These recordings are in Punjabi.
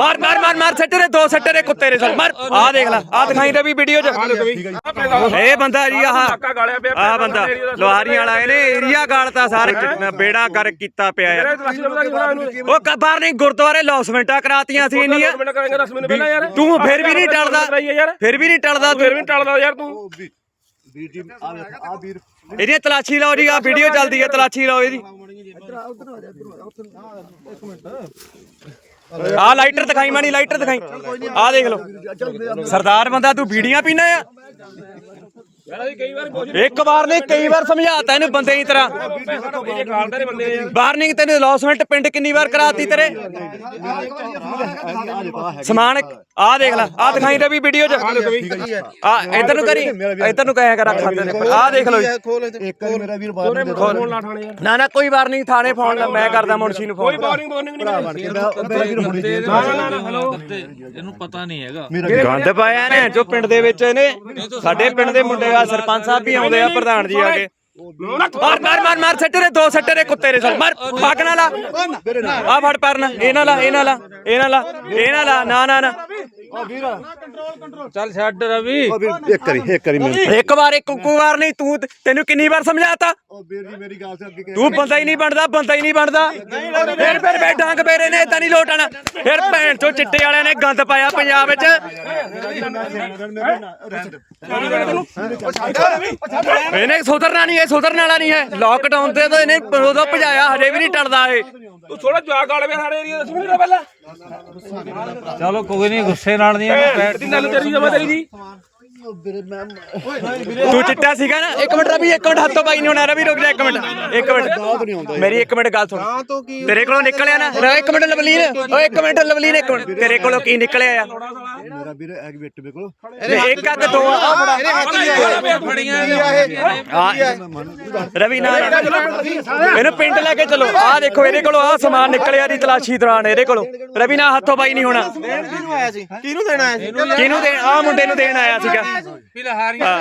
ਮਾਰ ਮਾਰ ਮਾਰ ਮਾਰ ਸੱਟੇ ਦੇ ਦੋ ਸੱਟੇ ਦੇ ਕੁੱਤੇ ਦੇ ਸਰ ਮਾਰ ਆ ਦੇਖ ਲੈ ਆ ਦਿਖਾਈ ਰਵੀ ਵੀਡੀਓ 'ਚ। ਇਹ ਬੰਦਾ ਜੀ ਆਹ ਆਹ ਬੰਦਾ ਲੋਹਾਰੀਆਂ ਵਾਲਾ ਇਹਨੇ ਏਰੀਆ ਗਾਲਤਾ ਸਾਰੇ ਬੇੜਾ ਕਰ ਕੀਤਾ ਪਿਆ ਯਾਰ। ਉਹ ਕਬਾਰ ਨਹੀਂ ਗੁਰਦੁਆਰੇ ਲੌਸਮੈਂਟਾਂ ਕਰਾਤੀਆਂ ਸੀ ਇੰਨੀਆਂ। ਤੂੰ ਫਿਰ ਵੀ ਨਹੀਂ ਟਲਦਾ। ਫਿਰ ਵੀ ਨਹੀਂ ਟਲਦਾ ਤੂੰ ਵੀਰ ਜੀ ਆ ਆ ਵੀਰ। ਇਹਦੀ ਤਲਾਸ਼ੀ ਲਾਓ ਜੀ ਆ ਵੀਡੀਓ ਚੱਲਦੀ ਹੈ ਤਲਾਸ਼ੀ ਲਾਓ ਇਹਦੀ। ਆ ਲਾਈਟਰ ਦਿਖਾਈ ਮਾਣੀ ਲਾਈਟਰ ਦਿਖਾਈ। ਆ ਦੇਖ ਲਓ। ਸਰਦਾਰ ਬੰਦਾ ਤੂੰ ਬੀੜੀਆਂ ਪੀਣਾ ਆ? ਇੱਕ ਵਾਰ ਨੇ ਕਈ ਵਾਰ ਸਮਝਾਤਾ ਇਹਨੂੰ ਬੰਦੇ ਦੀ ਤਰ੍ਹਾਂ। ਵਾਰਨਿੰਗ ਤੈਨੂੰ ਲੌਸਮੈਂਟ ਪਿੰਡ ਕਿੰਨੀ ਵਾਰ ਕਰਾਤੀ ਤੇਰੇ? ਸਮਾਨ ਆ ਦੇਖ ਲੈ ਆ ਦਿਖਾਈ ਰਵੀ ਵੀਡੀਓ ਚ। ਆ ਇਧਰ ਨੂੰ ਕਰੀ ਇਧਰ ਨੂੰ ਕਹਿਆ ਕਰ ਅੱਖਾਂ ਤੇ ਆ ਦੇਖ ਲਓ ਜੀ। ਇੱਕ ਵਾਰ ਮੇਰਾ ਵੀਰ ਬਾਹਰ ਦੇ ਦੋ ਨਾ ਨਾ ਕੋਈ ਵਾਰ ਨਹੀਂ ਥਾਣੇ ਫੋਨ ਲਾ ਮੈਂ ਕਰਦਾ ਮੁਨਸ਼ੀ ਨੂੰ ਫੋਨ। ਦੇ ਇਹਨੂੰ ਪਤਾ ਨਹੀਂ ਹੈਗਾ। ਗੰਦ ਪਾਇਆ ਨੇ ਜੋ ਪਿੰਡ ਦੇ ਵਿੱਚ ਇਹਨੇ ਸਾਡੇ ਪਿੰਡ ਦੇ ਮੁੰਡੇ ਆ ਸਰਪੰਚ ਸਾਹਿਬ ਵੀ ਆਉਂਦੇ ਆ ਪ੍ਰਧਾਨ ਜੀ ਆ ਕੇ। ਮਾਰ ਮਾਰ ਮਾਰ ਮਾਰ ਸੱਟੇ ਦੇ ਦੋ ਸੱਟੇ ਦੇ ਕੁੱਤੇ ਦੇ ਸਰ ਮਾਰ ਨਾ ਲਾ। ਆ ਫੜ ਪਰਨਾ ਇਹ ਨਾ ਲਾ ਇਹ ਨਾ ਲਾ ਇਹ ਨਾ ਲਾ ਇਹ ਨਾ ਲਾ ਨਾ ਨਾ ਨਾ। ਚੱਲ ਛੱਡ ਰਵੀ। ਉਹ ਵੀਰ ਇੱਕ ਕਰੀ ਇੱਕ ਕਰੀ ਮੈਨੂੰ। ਇੱਕ ਵਾਰ ਇੱਕ ਇੱਕੋ ਵਾਰ ਨਹੀਂ ਤੂੰ ਤੈਨੂੰ ਕਿੰਨੀ ਵਾਰ ਸਮਝਾਤਾ? ਉਹ ਵੀਰ ਜੀ ਮੇਰੀ ਗੱਲ ਸੇ ਅੱਗੇ ਕਹਿ- ਤੂੰ ਬੰਦਾ ਹੀ ਨਹੀਂ ਬਣਦਾ ਬੰਦਾ ਹੀ ਨਹੀਂ ਬਣਦਾ। ਫਿਰ ਫਿਰ ਬੇ ਡਾਂਗ ਪੇਰੇ ਨੇ ਇਦਾਂ ਨਹੀਂ ਲੋਟਣਾ। ਫਿਰ ਭੈਣ ਚੋ ਚਿੱਟੇ ਵਾਲਿਆਂ ਨੇ ਗੰਦ ਪਾਇਆ ਪੰਜਾਬ ਵਿੱਚ। ਇਹਨੇ ਸੁਧਰਨਾ ਨਹੀਂ ਇਹ ਸੁਧਰਨ ਵਾਲਾ ਨਹੀਂ ਹੈ। ਲੋਕਡਾਊਨ ਤੇ ਤਾਂ ਇਹਨੇ ਉਦੋਂ ਭਜਾਇਆ ਹਜੇ ਵੀ ਨਹੀਂ ਟਲਦਾ ਇਹ। ਤੂੰ ਥੋੜਾ ਜਵਾਕ ਗਾਲ ਪਿਆ ਸਾਡੇ ਏਰੀਆ ਦੱਸ ਮੈਨੂੰ ਪਹਿਲਾਂ। ਚਲੋ ਕੋਈ ਨਹੀਂ ਗੁੱਸੇ ਨਾਲ ਨਹੀਂ ਬੈਠ ਦੀ ਗੱਲ ਤੇਰੀ ਜਮਾ ਤੇਰੀ? ਜੀ ਵੀਰੇ ਮੈਂ ਤੂੰ ਚਿੱਟਾ ਸੀਗਾ ਨਾ? ਇੱਕ ਮਿੰਟ ਰਵੀ ਇੱਕ ਮਿੰਟ ਹੱਥੋਂ ਬਾਈ ਨਹੀਂ ਹੋਣਾ ਰਵੀ ਰੁਕ ਜਾ ਇੱਕ ਮਿੰਟ। ਇੱਕ ਮਿੰਟ। ਮੇਰੀ ਇੱਕ ਮਿੰਟ ਗੱਲ ਸੁਣ। ਤੇਰੇ ਕੋਲੋਂ ਨਿਕਲਿਆ ਨਾ? ਰ ਇੱਕ ਮਿੰਟ ਲਵਲੀਨ ਓਏ ਇੱਕ ਮਿੰਟ ਲਵਲੀਨ ਇੱਕ ਮਿੰਟ। ਤੇਰੇ ਕੋਲੋਂ ਕੀ ਨਿਕਲਿਆ ਆ ਮੇਰਾ ਵੀਰ ਐਗ ਵੇਟ ਮੇਰੇ ਕੋਲ। ਇੱਕ ਅੱਗ ਦੋ ਆ। ਫੜੀਆਂ ਆ ਰਵੀ ਨਾਲ ਇਹਨੂੰ ਪਿੰਡ ਲੈ ਕੇ ਚਲੋ। ਆ ਦੇਖੋ ਇਹਦੇ ਕੋਲੋਂ ਆ ਸਮਾਨ ਨਿਕਲਿਆ ਦੀ ਤਲਾਸ਼ੀ ਦੌਰਾਨ ਇਹਦੇ ਕੋਲੋਂ। ਰਵੀ ਨਾਲ ਹੱਥੋਂ ਬਾਈ ਨਹੀਂ ਹੋਣਾ। ਕਿਹਨੂੰ ਆਇਆ ਸੀ? ਕਿਹਨੂੰ ਦੇਣਾ ਆਇਆ ਸੀ? ਕਿਹਨੂੰ ਦੇਣ? ਆ ਮੁੰਡੇ ਨੂੰ ਦੇਣ ਆਇਆ ਸੀਗਾ। ਫਿਲਹਾਰੀਆਂ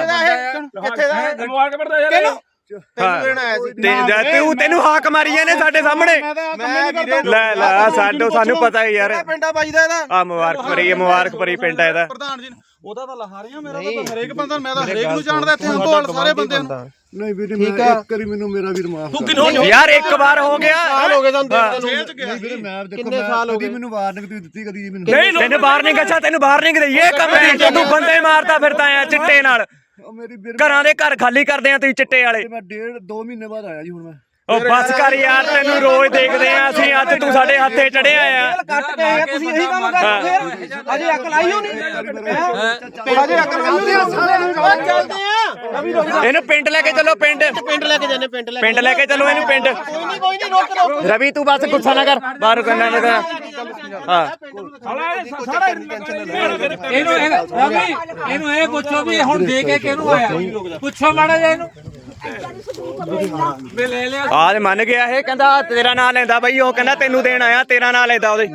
ਕਿੱਥੇ ਦਾ ਮੁਬਾਰਕ ਪੜਦਾ ਯਾਰ। ਤੈਨੂੰ ਦੇਣਾ ਆਇਆ ਸੀ। ਤੇ ਜਦ ਤੂੰ ਤੈਨੂੰ ਹਾਕ ਮਾਰੀ ਜਾਂਦੇ ਸਾਡੇ ਸਾਹਮਣੇ। ਮੈਂ ਲੈ ਲੈ ਸਾਡੋ ਸਾਨੂੰ ਪਤਾ ਹੀ ਯਾਰ। ਪਿੰਡਾ ਬਾਈ ਦਾ ਇਹਦਾ? ਆ ਮੁਬਾਰਕ ਭਰੀ ਮੁਬਾਰਕ ਭਰੀ ਪਿੰਡ ਆ ਇਹਦਾ। ਪ੍ਰਧਾਨ ਜੀ ਉਹਦਾ ਤਾਂ ਲਹਾਰੀਆਂ ਮੇਰਾ ਤਾਂ ਹਰੇਕ ਬੰਦਾ ਮੈਂ ਤਾਂ ਹਰੇਕ ਨੂੰ ਜਾਣਦਾ ਇੱਥੇ ਹੰਦੋਲ ਸਾਰੇ ਬੰਦਿਆਂ ਨੂੰ। ਨਹੀਂ ਵੀਰੇ ਮੈਂ ਇੱਕ ਕਰੀ ਮੈਨੂੰ ਮੇਰਾ ਵੀਰ ਮਾਫ ਕਰ ਯਾਰ ਇੱਕ ਵਾਰ ਹੋ ਗਿਆ ਹੋ ਗਏ ਤੁਹਾਨੂੰ ਦੇਖਦੇ ਜੇਲ੍ਹ ਚ ਗਿਆ ਵੀਰੇ ਮੈਂ ਦੇਖੋ ਮੈਂ ਕਦੀ ਮੈਨੂੰ ਵਾਰਨਿੰਗ ਤੁਸੀਂ ਦਿੱਤੀ ਕਦੀ ਜੀ ਮੈਨੂੰ ਨਹੀਂ ਤੈਨੂੰ ਵਾਰਨਿੰਗ ਅੱਛਾ ਤੈਨੂੰ ਵਾਰਨਿੰਗ ਦਈਏ ਕੰਮ ਦੀ ਤੂੰ ਬੰਦੇ ਮਾਰਦਾ ਫਿਰਦਾ ਆ ਚਿੱਟੇ ਨਾਲ ਉਹ ਮੇਰੀ ਵੀਰ ਘਰਾਂ ਦੇ ਘਰ ਖਾਲੀ ਕਰਦੇ ਆ ਤੁਸੀਂ ਚਿੱਟੇ ਵਾਲੇ ਮੈਂ ਡੇਢ 2 ਮਹੀਨੇ ਬਾਅਦ ਆਇਆ ਜੀ ਹੁਣ ਮੈਂ ਉਹ ਬਸ ਕਰ ਯਾਰ ਤੈਨੂੰ ਰੋਜ਼ ਦੇਖਦੇ ਆ ਅਸੀਂ ਅੱਜ ਤੂੰ ਸਾਡੇ ਹੱਥੇ ਚੜਿਆ ਆ ਕੱਟ ਕੇ ਆਇਆ ਤੁਸੀਂ ਇਹੀ ਕੰਮ ਕਰਦੇ ਫਿਰ ਅਜੇ ਅਕਲ ਆਈ ਹੋਣੀ ਅਜੇ ਅਕਲ ਆਈ ਹੋਣੀ ਸਾਰੇ ਨੂੰ ਚੱਲਦੇ ਇਹਨੂੰ ਪਿੰਡ ਲੈ ਕੇ ਚੱਲੋ ਪਿੰਡ। ਪਿੰਡ ਲੈ ਕੇ ਜਾਣੇ ਪਿੰਡ ਲੈ ਪਿੰਡ ਲੈ ਕੇ ਚੱਲੋ ਇਹਨੂੰ ਪਿੰਡ। ਕੋਈ ਨਹੀਂ ਕੋਈ ਨਹੀਂ ਰੋਕ ਰੋਕ ਰਵੀ ਤੂੰ ਬਸ ਗੁੱਸਾ ਨਾ ਕਰ। ਬਾਹਰ ਕਰਨਾ ਨਾ ਕਰ ਹਾਂ। ਇਹਨੂੰ ਰਵੀ ਇਹਨੂੰ ਇਹ ਪੁੱਛੋ ਵੀ ਇਹ ਹੁਣ ਦੇ ਕੇ ਕਿਹਨੂੰ ਆਇਆ? ਪੁੱਛੋ ਮਾੜਾ ਜਿਹਾ ਇਹਨੂੰ। ਆਹ ਤੇ ਮੰਨ ਗਿਆ ਇਹ ਕਹਿੰਦਾ ਆਹ ਤੇਰਾ ਨਾਂ ਲੈਂਦਾ ਬਈ ਉਹ ਕਹਿੰਦਾ ਤੈਨੂੰ ਦੇਣ ਆਇਆ ਤੇਰਾ ਨਾਂ ਲੈਂਦਾ ਉਹਦੇ।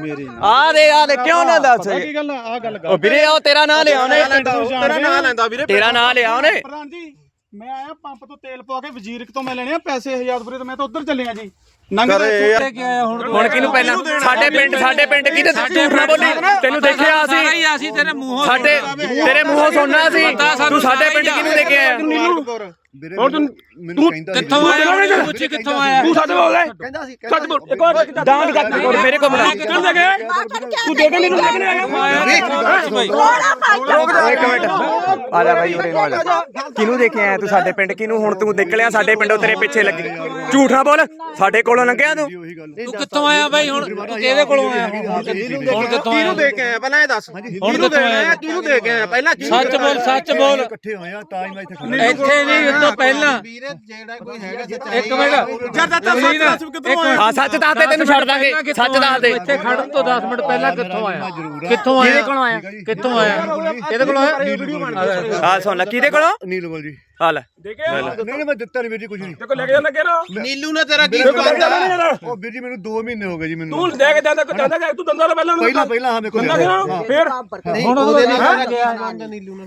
ਆਹ ਦੇ ਆਹ ਦੇ ਕਿਉਂ ਨਾ ਦੱਸ। ਕੀ ਗੱਲ ਆ? ਗੱਲ ਉਹ ਵੀਰੇ ਉਹ ਤੇਰਾ ਨਾਂ ਲਿਆ ਉਹਨੇ। ਤੇਰਾ ਨਾਂ ਲੈਂਦਾ ਵੀਰੇ ਤੇਰਾ ਨਾਂ ਲਿਆ ਉਹਨੇ। ਪ੍ਰਧਾਨ ਜੀ ਮੈਂ ਆਇਆ ਪੰਪ ਤੋਂ ਤੇਲ ਪਵਾ ਕੇ ਵਜ਼ੀਰਕ ਤੋਂ ਮੈਂ ਲੈਣੇ ਆ ਪੈਸੇ ਹਜ਼ਾਰਪੁਰੇ ਤੋਂ ਮੈਂ ਤਾਂ ਉੱਧਰ ਚੱਲਿਆ ਜੀ। ਨੰਗ ਤੇ ਕੀ ਆਇਆ ਹੁਣ? ਹੁਣ ਕਿਹਨੂੰ ਪਹਿਲਾਂ ਸਾਡੇ ਪਿੰਡ ਸਾਡੇ ਪਿੰਡ ਕਿਹਦੇ ਝੂਠ ਨਾ ਬੋਲੀ? ਤੈਨੂੰ ਦੇਖਿਆ ਸਾਰਾ ਅਸੀਂ? ਹੀ ਅਸੀਂ ਤੇਰੇ ਮੂੰਹੋਂ ਸਾਡੇ ਤੇਰੇ ਮੂੰਹੋਂ ਸੁਣਨਾ ਸੀ ਤੂੰ ਸਾਡੇ ਪਿੰਡ ਕਿਹਨੂੰ ਦੇ ਕੇ ਆਇਆ? ਵੀਰੇ ਹੁਣ ਤੂੰ ਮੈਨੂੰ ਕਹਿੰਦਾ ਕਿੱਥੋਂ ਆਇਆ? ਪੁੱਛ ਕਿੱਥੋਂ ਆਇਆ? ਤੂੰ ਸੱਚ ਬੋਲ ਲੈ। ਕਹਿੰਦਾ ਸੀ ਸੱਚ ਬੋਲ। ਇੱਕ ਵਾਰ ਡਾਂਗ ਤੱਕ ਕੋਲ ਮੇਰੇ ਕੋਲ ਬਣਾ ਕਿੱਧਰ ਦੇ ਗਏ ਤੂੰ ਦੇ ਕੇ ਮੈਨੂੰ ਲੈ ਕੇ ਆਇਆ? ਇੱਕ ਮਿੰਟ ਆ ਜਾ ਭਾਈ ਉਰੇ ਆ ਜਾ। ਕਿਹਨੂੰ ਦੇ ਕੇ ਆਇਆ ਤੂੰ ਸਾਡੇ ਪਿੰਡ? ਕਿਹਨੂੰ ਹੁਣ ਤੂੰ ਨਿਕਲਿਆ ਸਾਡੇ ਪਿੰਡੋਂ ਤੇਰੇ ਪਿੱਛੇ ਲੱਗੀ ਝੂਠ ਬੋਲ। ਸਾਡੇ ਕੋਲੋਂ ਲੰਘਿਆ ਤੂੰ? ਤੂੰ ਕਿੱਥੋਂ ਆਇਆ ਬਾਈ? ਹੁਣ ਤੂੰ ਕਿਹਦੇ ਕੋਲੋਂ ਆਇਆ? ਹੁਣ ਕਿੱਥੋਂ ਆਇਆ ਕਿਹਨੂੰ ਦੇ ਕੇ ਆਇਆ ਪਹਿਲਾਂ ਇਹ ਦੱਸ। ਕਿਹਨੂੰ ਦੇ ਆਇਆ ਕਿਹਨੂੰ ਦੇ ਕੇ ਆਇਆ ਪਹਿਲਾਂ ਸੱਚ ਬੋਲ ਸੱਚ ਬੋਲ। ਇਕੱਠੇ ਹੋਏ ਆ ਤਾਂ ਹੀ ਮੈਂ ਇੱਥੇ ਖੜਾ ਇੱਥੇ ਨਹੀਂ। ਤੋਂ ਪਹਿਲਾਂ ਵੀਰੇ ਜਿਹੜਾ ਕੋਈ ਹੈਗਾ ਇੱਕ ਮਿੰਟ। ਜਦ ਤੱਕ ਇੱਕ ਹਾਂ ਸੱਚ ਦੱਸ ਦੇ ਤੈਨੂੰ ਛੱਡ ਦਾਂਗੇ। ਸੱਚ ਦੱਸ ਦੇ। ਇੱਥੇ ਖੜਨ ਤੋਂ 10 ਮਿੰਟ ਪਹਿਲਾਂ ਕਿੱਥੋਂ ਆਇਆ? ਕਿੱਥੋਂ ਆਇਆ? ਕੋਲੋਂ ਆਇਆ? ਕਿੱਥੋਂ ਆਇਆ? ਕਿਹਦੇ ਕੋਲ ਆਇਆ? ਆ ਸੁਣ ਲੈ ਕਿਹਦੇ ਕੋਲੋਂ? ਨੀਲਮਲ ਜੀ। ਆ ਲੈ। ਦੇ ਕੇ ਨਹੀਂ ਨਹੀਂ ਮੈਂ ਦਿੱਤਾ ਨਹੀਂ ਵੀਰ ਜੀ ਕੁਝ ਨਹੀਂ। ਕੋ ਲੈ ਕੇ ਜਾਂਦਾ ਕਿਹੜਾ? ਨੀਲੂ ਨੇ ਤੇਰਾ ਕੀ ਲੈ ਨਹੀਂ ਯਾਰ ਉਹ ਵੀਰ ਜੀ ਮੈਨੂੰ 2 ਮਹੀਨੇ ਹੋ ਗਏ ਜੀ ਮੈਨੂੰ। ਤੂੰ ਦੇ ਕੇ ਜਾਂਦਾ ਕੋ ਜਾਂਦਾ ਕਿ ਤੂੰ ਦੰਦਾ ਲੈ ਪਹਿਲਾਂ ਪਹਿਲਾਂ ਪਹਿਲਾਂ ਹਾਂ ਮੇਰੇ ਕੋਲ ਫੇਰ? ਹੁਣ ਉਹਦੇ ਨਾਲ ਗਿਆ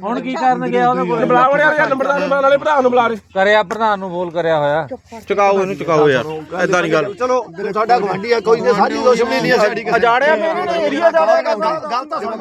ਹੁਣ ਕੀ ਕਰਨ ਗਿਆ? ਉਹਦੇ ਕੋਲ ਬੁਲਾ ਵੜਿਆ ਯਾਰ ਨੰਬਰਦਾਰ ਨੂੰ ਨਾਲੇ ਭਰਾ ਨੂੰ ਬੁਲਾ ਰੇ। ਕਰਿਆ ਪ੍ਰਧਾਨ ਨੂੰ ਬੋਲ ਕਰਿਆ ਹੋਇਆ। ਚੁਕਾਓ ਇਹਨੂੰ ਚੁਕਾਓ ਯਾਰ। ਐਦਾਂ ਨਹੀਂ ਗੱਲ। ਚਲੋ ਸਾਡਾ ਗਵਾਂਢੀ ਆ ਕੋਈ ਨਹੀਂ ਸਾਰੀ ਦੁਸ਼ਮਣੀ ਨਹੀਂ ਸਾਡੀ ਅਜਾੜਿਆ ਮੈਂ ਇਹਨਾਂ ਨੇ ਏਰੀਆ ਜਾੜਿਆ ਗੱਲ ਤਾਂ ਸੁਣ